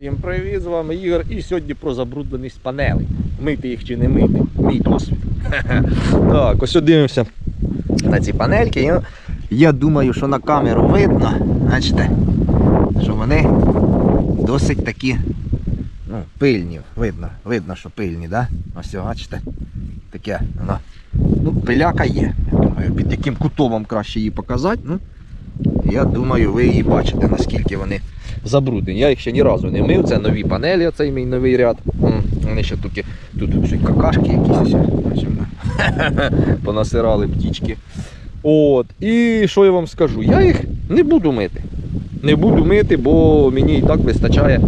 Всім привіт, з вами Ігор і сьогодні про забрудненість панелей. Мити їх чи не мити. Мій досвід. Так, ось дивимося на ці панельки. Я, я думаю, що на камеру видно, бачите, що вони досить такі ну, пильні. Видно, видно, що пильні, да? Ось, бачите, таке воно. Ну, пиляка є. Я думаю, під яким кутом вам краще її показати. Ну, я думаю, ви її бачите, наскільки вони забруднені. Я їх ще ні разу не мив. Це нові панелі, оцей мій новий ряд. Вони ще тут, тут какашки якісь понасирали птічки. От. І що я вам скажу? Я їх не буду мити. Не буду мити, бо мені і так вистачає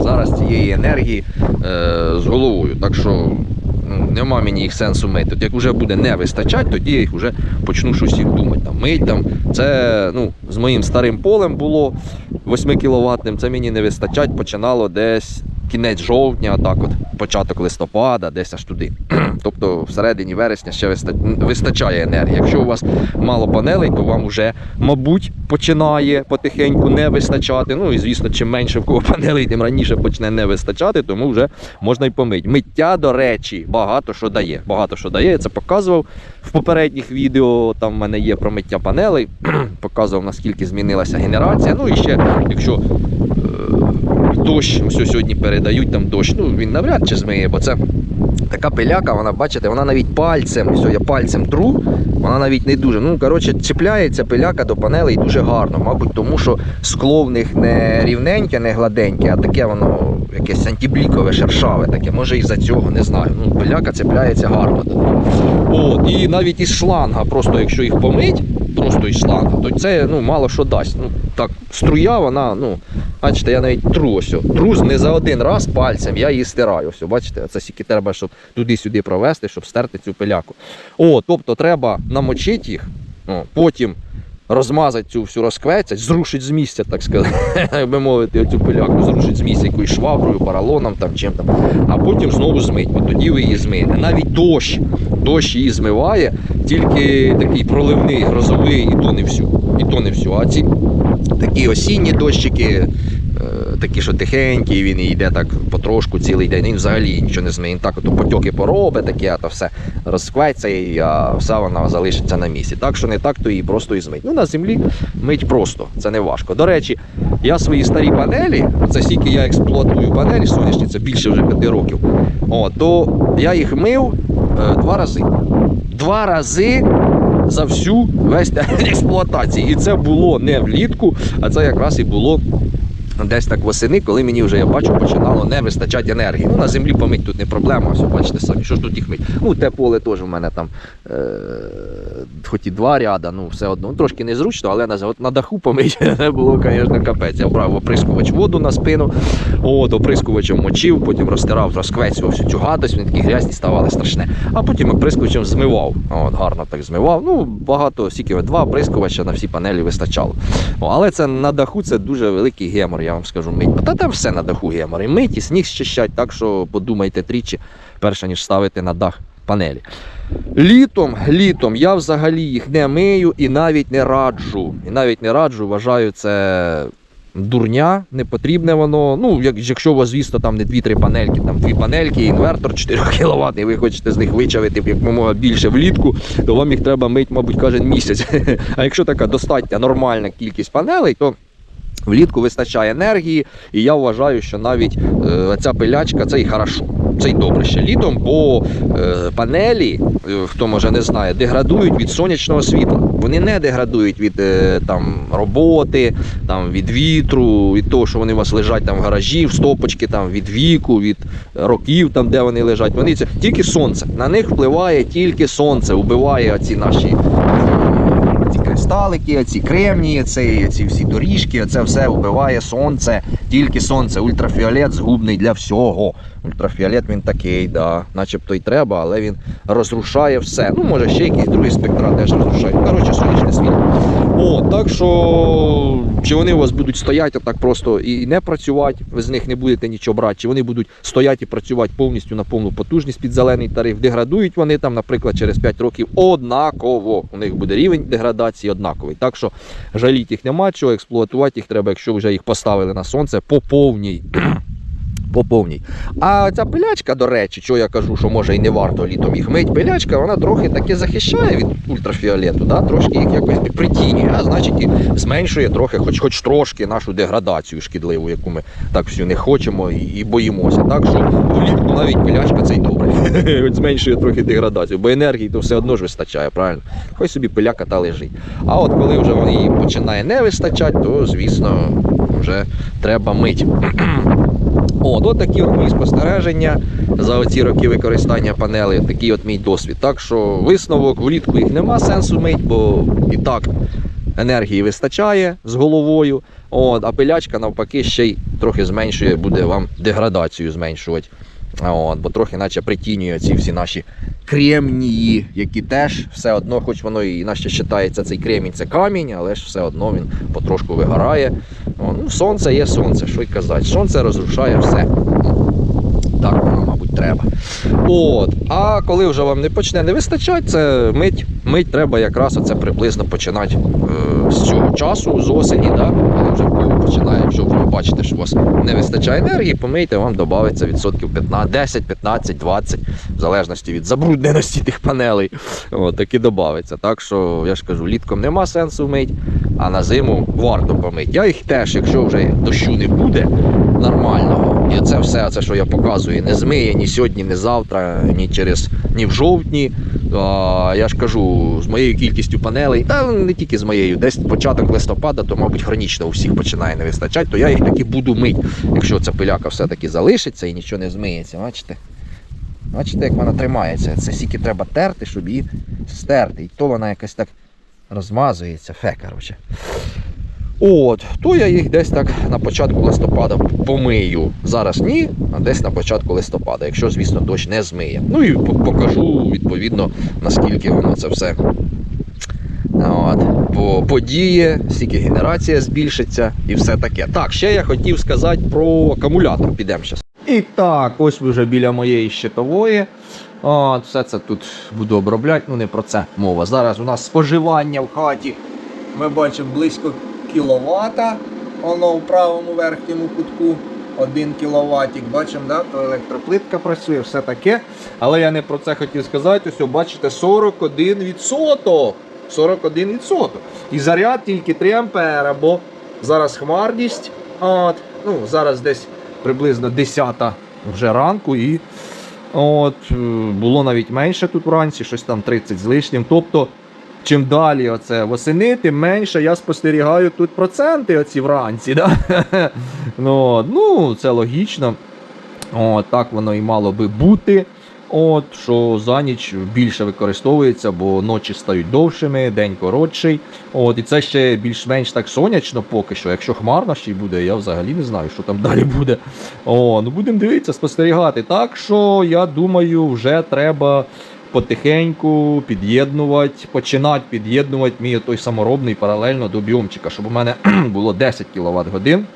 зараз цієї енергії е, з головою. Так що нема мені їх сенсу мити. От як вже буде не вистачати, тоді я їх вже почну щось їх думати. Там, мить там. Це ну, з моїм старим полем було 8 кіловатним, це мені не вистачать, починало десь кінець жовтня, так от, початок листопада, десь аж туди. тобто всередині вересня ще вистачає енергії. Якщо у вас мало панелей, то вам вже, мабуть, починає потихеньку не вистачати. Ну і звісно, чим менше в кого панелей, тим раніше почне не вистачати, тому вже можна й помити. Миття, до речі, багато що дає. Багато що дає. Я це показував в попередніх відео. Там в мене є про миття панелей. показував наскільки змінилася генерація. Ну і ще, якщо дощ, ось сьогодні передають там дощ, ну він навряд чи змиє, бо це така пиляка, вона, бачите, вона навіть пальцем, ось я пальцем тру, вона навіть не дуже. Ну, коротше, чіпляється пиляка до панелей дуже гарно. Мабуть, тому що скло в них не рівненьке, не гладеньке, а таке воно якесь антиблікове, шершаве таке. Може із-за цього, не знаю. Ну, пиляка цепляється гарно. От, і навіть із шланга, просто якщо їх помить, просто із шланга, то це ну, мало що дасть. Ну, так, струя, вона, ну, бачите, я навіть тру ось. Тру не за один раз пальцем, я її стираю. Ось, бачите, це стільки треба, щоб туди-сюди провести, щоб стерти цю пиляку. О, тобто треба намочити їх, о, потім розмазати цю всю розквецять, зрушить з місця, так сказати, як би мовити, цю пиляку, зрушить з місця якоюсь шваброю, поролоном, там, чим там, а потім знову змить. От тоді ви її змиєте. Навіть дощ, дощ її змиває, тільки такий проливний, грозовий, і то не всю. І то не всю. А ці такі осінні дощики, такі, що тихенькі, він йде так потрошку цілий день, він взагалі нічого не змиє. Він так от потьоки поробить, таке, а то все розкветься, і а все вона залишиться на місці. Так що не так, то її просто і змить. Ну на землі мить просто, це не важко. До речі, я свої старі панелі, це стільки я експлуатую панелі сонячні, це більше вже п'яти років. О, то я їх мив е, два рази. Два рази за всю весь термін експлуатації. І це було не влітку, а це якраз і було. Десь так восени, коли мені вже я бачу, починало не вистачати енергії. Ну на землі помить тут не проблема, все бачите самі, що ж тут їх мить. Ну, те поле теж у мене там, е- хоч і два ряда, ну все одно. Ну, трошки незручно, але на, на даху помить це було, звісно, капець. Я брав оприскувач воду на спину, от, оприскувачем мочив, потім розтирав, розквецював всю цю гадость, вони такі грязні ставали страшне. А потім оприскувачем змивав. От, гарно так змивав. Ну, багато, скільки два оприскувача на всі панелі вистачало. О, але це на даху це дуже великий гемор, я вам скажу мить. Та там все на даху гемор. І мить, і сніг щищать, так що подумайте тричі, перше ніж ставити на дах панелі. Літом, літом я взагалі їх не мию і навіть не раджу. І навіть не раджу, вважаю це. Дурня, не потрібне воно. Ну, як, якщо у вас, звісно, там не 2-3 панельки, там дві панельки, інвертор 4 кВт, і ви хочете з них вичавити як мога більше влітку, то вам їх треба мити, мабуть, кожен місяць. А якщо така достатня нормальна кількість панелей, то влітку вистачає енергії, і я вважаю, що навіть е, ця пилячка це і хорошо. Це й добре ще літом, бо е, панелі, е, хто може не знає, деградують від сонячного світла. Вони не деградують від е, там, роботи, там, від вітру, від того, що вони у вас лежать там в гаражі, в стопочки, там, від віку, від років, там, де вони лежать. Вони це тільки сонце. На них впливає тільки сонце, вбиває оці наші ці кристалики, ці кремнії, ці, ці всі доріжки, це все вбиває сонце, тільки сонце. Ультрафіолет згубний для всього. Ультрафіолет він такий, да, начебто й треба, але він розрушає все. Ну, може, ще якісь другі спектра теж розрушають. Коротше, сонячне світло. О, так що, чи вони у вас будуть стояти так просто і не працювати, ви з них не будете нічого брати, чи вони будуть стояти і працювати повністю на повну потужність під зелений тариф. Деградують вони там, наприклад, через 5 років однаково. У них буде рівень деградації однаковий. Так що жаліть їх нема чого, експлуатувати їх треба, якщо вже їх поставили на сонце по повній. По повній. А ця пилячка, до речі, що я кажу, що може і не варто літом їх мить, пилячка, вона трохи таки захищає від ультрафіолету, да? трошки їх якось притінює, а значить і зменшує трохи, хоч хоч трошки нашу деградацію шкідливу, яку ми так всю не хочемо і, і боїмося. Так що влітку навіть пилячка це й добре. Зменшує трохи деградацію, бо енергії то все одно ж вистачає, правильно? Хай собі пиляка та лежить. А от коли вже вона їй починає не вистачати, то звісно вже треба мить. От, от такі от мої спостереження за оці роки використання панелей, такий от мій досвід. Так що висновок влітку їх нема сенсу мить, бо і так енергії вистачає з головою. От, а пилячка навпаки ще й трохи зменшує, буде вам деградацію зменшувати. От, бо трохи наче притінює ці всі наші кремнії, які теж все одно, хоч воно і наче вважається цей кремінь, це камінь, але ж все одно він потрошку вигорає. Ну, сонце є сонце, що й казати. Сонце розрушає все. Треба. От. А коли вже вам не почне не вистачати, це мить. Мить треба якраз оце приблизно починати е, з цього часу, з осені, да? коли вже пиво починає. Якщо ви бачите, що у вас не вистачає енергії, помийте, вам додається відсотків 15, 10, 15, 20, в залежності від забрудненості тих панелей. От, так і додається. Так що я ж кажу, літком нема сенсу мить, а на зиму варто помити. Я їх теж, якщо вже дощу не буде нормального, і це все, це, що я показую, не змиє ні сьогодні, ні завтра, ні через ні в жовтні. А, я ж кажу, з моєю кількістю панелей, та не тільки з моєю, десь початок листопада, то, мабуть, хронічно у всіх починає не вистачати, то я їх таки буду мити. Якщо ця пиляка все-таки залишиться і нічого не змиється, бачите? Бачите, як вона тримається. Це стільки треба терти, щоб її стерти. І то вона якось так розмазується. Фе, коротше. От, то я їх десь так на початку листопада помию. Зараз ні, а десь на початку листопада, якщо, звісно, дощ не змиє. Ну і покажу відповідно, наскільки воно це все от, по- подіє, скільки генерація збільшиться і все таке. Так, ще я хотів сказати про акумулятор. Підемо зараз. І так, ось ви вже біля моєї щитової. От, все це тут буду обробляти, ну не про це мова. Зараз у нас споживання в хаті. Ми бачимо близько кіловата. Воно в правому верхньому кутку 1 кіловатик. Бачимо, да? то електроплитка працює, все таке. Але я не про це хотів сказати. Ось, бачите, 41%. 41%. І заряд тільки 3 ампера, бо зараз хмарність. От, ну, зараз десь приблизно 10 вже ранку і от, е, було навіть менше тут вранці, щось там 30 з лишнім. Тобто, чим далі оце восени, тим менше я спостерігаю тут проценти оці вранці. Да? ну, ну, це логічно. От, так воно і мало би бути. От, що за ніч більше використовується, бо ночі стають довшими, день коротший. От, і це ще більш-менш так сонячно поки що. Якщо хмарно ще й буде, я взагалі не знаю, що там далі буде. О, ну будемо дивитися, спостерігати. Так що я думаю, вже треба потихеньку під'єднувати, починати під'єднувати мій той саморобний паралельно до біомчика, щоб у мене було 10 кВт годин.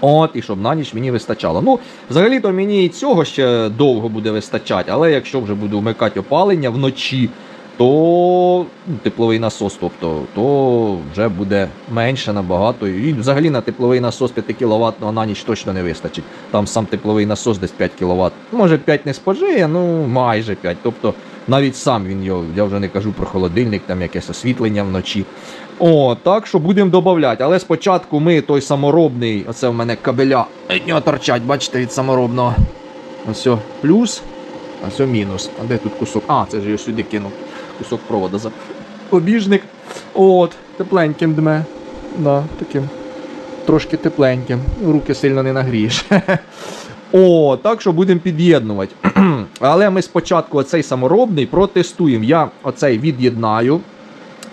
От, і щоб на ніч мені вистачало. Ну, взагалі-то мені і цього ще довго буде вистачати, але якщо вже буду вмикати опалення вночі, то ну, тепловий насос, тобто, то вже буде менше набагато. І взагалі на тепловий насос 5 кВт на ніч точно не вистачить. Там сам тепловий насос десь 5 кВт. Може 5 не спожиє, ну майже 5. Тобто навіть сам він його, я вже не кажу про холодильник, там якесь освітлення вночі. О, так що будемо додавати. Але спочатку ми той саморобний, оце в мене кабеля від нього торчать, бачите, від саморобного. Ось плюс, а ось мінус. А де тут кусок? А, це ж я сюди кинув. Кусок провода за обіжник. От, тепленьким дме. Да, таким трошки тепленьким. Руки сильно не нагрієш. О, так що будемо під'єднувати. Але ми спочатку оцей саморобний протестуємо. Я оцей від'єднаю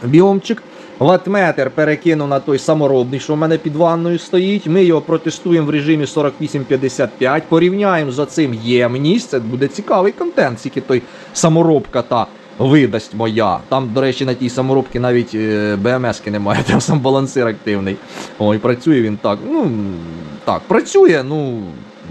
біомчик. Ватметр перекину на той саморобний, що в мене під ванною стоїть. Ми його протестуємо в режимі 48-55, порівняємо з оцим ємність. Це буде цікавий контент, скільки той саморобка та видасть моя. Там, до речі, на тій саморобці навіть е, БМСки немає, там сам балансир активний. Ой, працює він так. Ну, так, працює, ну.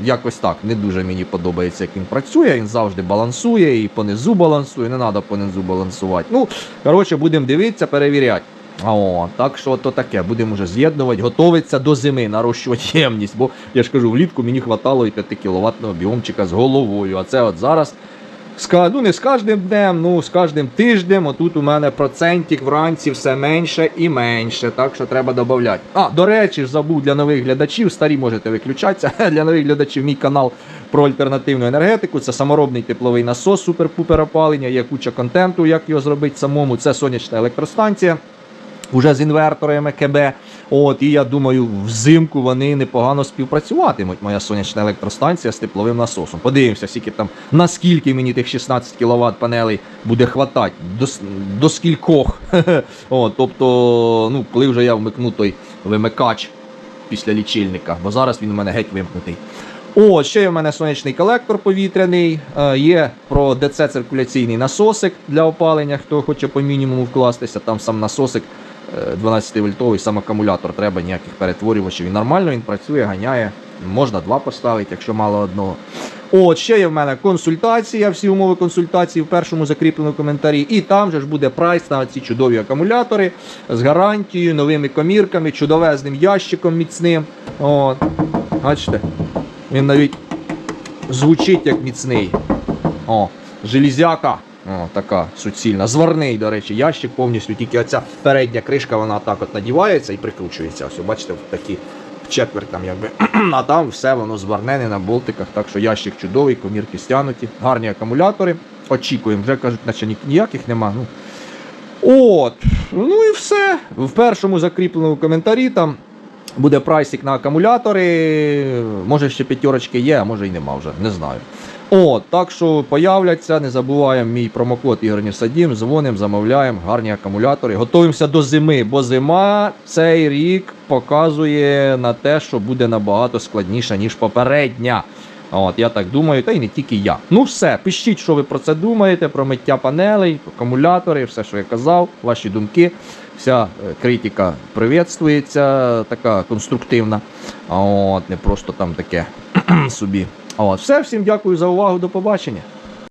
Якось так, не дуже мені подобається, як він працює. Він завжди балансує і понизу балансує, не треба понизу балансувати. Ну, коротше, будемо дивитися, перевіряти. О, так що то таке, будемо вже з'єднувати, готуватися до зими, нарощувати ємність. Бо я ж кажу, влітку мені хватало і 5 кіловатного біомчика з головою. А це от зараз. Ну, не з кожним днем, ну з кожним тижнем. Отут у мене процентик вранці все менше і менше. Так що треба додати. А, до речі, забув для нових глядачів, старі можете виключатися. Для нових глядачів мій канал про альтернативну енергетику. Це саморобний тепловий насос, супер-пупер опалення, є куча контенту, як його зробити самому. Це сонячна електростанція. Уже з інверторами КБ. От, і я думаю, взимку вони непогано співпрацюватимуть. Моя сонячна електростанція з тепловим насосом. Подивимося, скільки там, наскільки мені тих 16 кВт панелей буде хватати. До, до скількох. От, тобто, ну, коли вже я вмикну той вимикач після лічильника, бо зараз він у мене геть вимкнутий. О, ще є в мене сонячний колектор повітряний, е, є про ДЦ циркуляційний насосик для опалення, хто хоче по мінімуму вкластися. Там сам насосик 12 вольтовий, сам акумулятор, треба ніяких перетворювачів. Він нормально, він працює, ганяє. Можна два поставити, якщо мало одного. От, ще є в мене консультація, всі умови консультації в першому закріпленому коментарі. І там же ж буде прайс на ці чудові акумулятори з гарантією, новими комірками, чудовезним ящиком міцним. От. Бачите? Він навіть звучить як міцний. О, железяка. О, така суцільна. Зварний, до речі, ящик повністю, тільки оця передня кришка, вона так от надівається і прикручується. Ось, бачите, такі четверть там якби. а там все воно зварнене на болтиках. Так що ящик чудовий, комірки стянуті, гарні акумулятори. Очікуємо, вже кажуть, наче ніяких нема. Ну, От, ну і все. В першому закріпленому коментарі там буде прайсик на акумулятори. Може ще п'ятерочки є, а може і нема вже, не знаю. От, так що появляться, не забуваємо мій промокод Ігор Нісадім, дзвонимо, замовляємо гарні акумулятори. Готуємося до зими, бо зима цей рік показує на те, що буде набагато складніше, ніж попередня. От, я так думаю, та й не тільки я. Ну все, пишіть, що ви про це думаєте, про миття панелей, акумулятори, все, що я казав, ваші думки. Вся е, критика привітствується, така конструктивна. От, не просто там таке собі. От, все, всім дякую за увагу, до побачення.